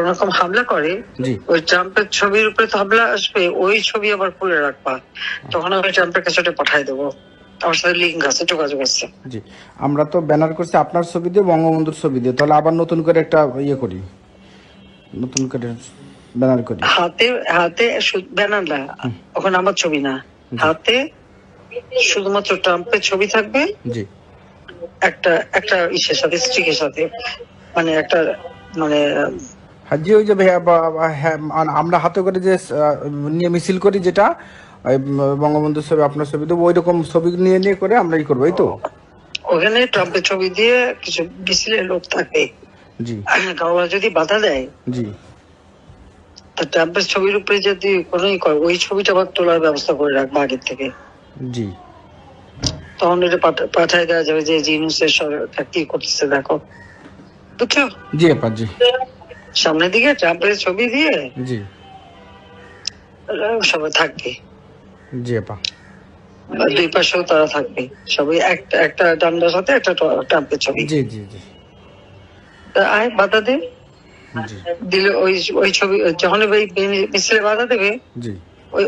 রকম হামলা করে ওই ট্রাম্পের ছবির উপরে তো হামলা আসবে ওই ছবি আবার খুলে রাখবা। তখন আমি ট্রাম্পের কাছে ওটা পাঠাই দেবো। আমার সাথে লিঙ্ক আছে যোগাযোগ আছে। জি। আমরা তো ব্যানার করছি আপনার ছবি দিয়ে বঙ্গবন্ধুর ছবি দিয়ে। তাহলে আবার নতুন করে একটা ইয়ে করি। নতুন করে ব্যানার করি। হাতে হাতে ব্যানার না ওখানে আমার ছবি না। হাতে শুধুমাত্র ট্রাম্পের ছবি থাকবে। জি। একটা একটা ইসের সাথে স্ট্রিকের সাথে। মানে একটা মানে হাজি ওই যে হ্যাঁ, আমরা হাতে করে যে নিয়ে মিছিল করি যেটা ওই বঙ্গবন্ধুর ছবি আপনার ছবি দেবো ওই রকম ছবি নিয়ে নিয়ে করে আমরা ই করব এই তো? ওখানে ট্রাম্পের ছবি দিয়ে কিছু মিছিলের লোক থাকে। জি। কারোরা যদি বাধা দেয় জি। তা ট্রাম্পের ছবির উপরে যদি কোনো করে ওই ছবিটা আবার তোলার ব্যবস্থা করে রাখব আগের থেকে। জি। তখন এটা পাঠা- পাঠায় দেওয়া যাবে যে জিনুসের সরকার কি করতেছে দেখো। বুঝছ? জি আপা জি সামনের দিকে ট্রাম্পের ছবি দিয়ে জি। সবাই থাকবে। জি আপা। দুই পাশেও তারা থাকবে। সবাই একটা একটা ডান্ডার সাথে একটা ট্রাম্পের ছবি। জি জি জি। তা আয় বাধা দে। দিলে ওই ওই ছবি যখন ওই মিছিলে বাধা দেবে জি। ওই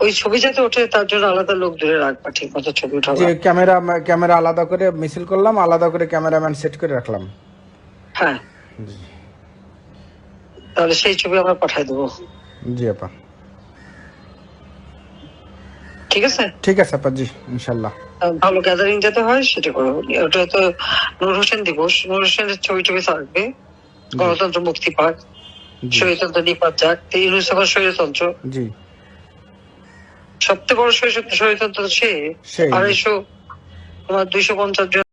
ওই ছবি যাতে ওঠে তার জন্য আলাদা লোক দূরে রাখবা ঠিক মতো ছবি উঠাবা। যে ক্যামেরা ক্যামেরা আলাদা করে মিছিল করলাম আলাদা করে ক্যামেরাম্যান সেট করে রাখলাম। হ্যাঁ। জি। তাহলে সেই ছবি আমরা পাঠাই দেবো। জি আপা। ঠিক আছে? ঠিক আছে আপা জি ইনশাল্লাহ। ভালো গ্যাদারিং যাতে হয় সেটা করো। ওটা তো নূর হোসেন দিবস। নূর হোসেনের ছবি টবি থাকবে। গণতন্ত্র মুক্তি পাক। জি। স্বৈরতন্ত্র নিপাত যাক। ইউনুস এখন স্বৈরতন্ত্র জি। সবচেয়ে বড় স্বৈরতন্ত্র সে। আড়াইশো তোমার দুইশো পঞ্চাশ জন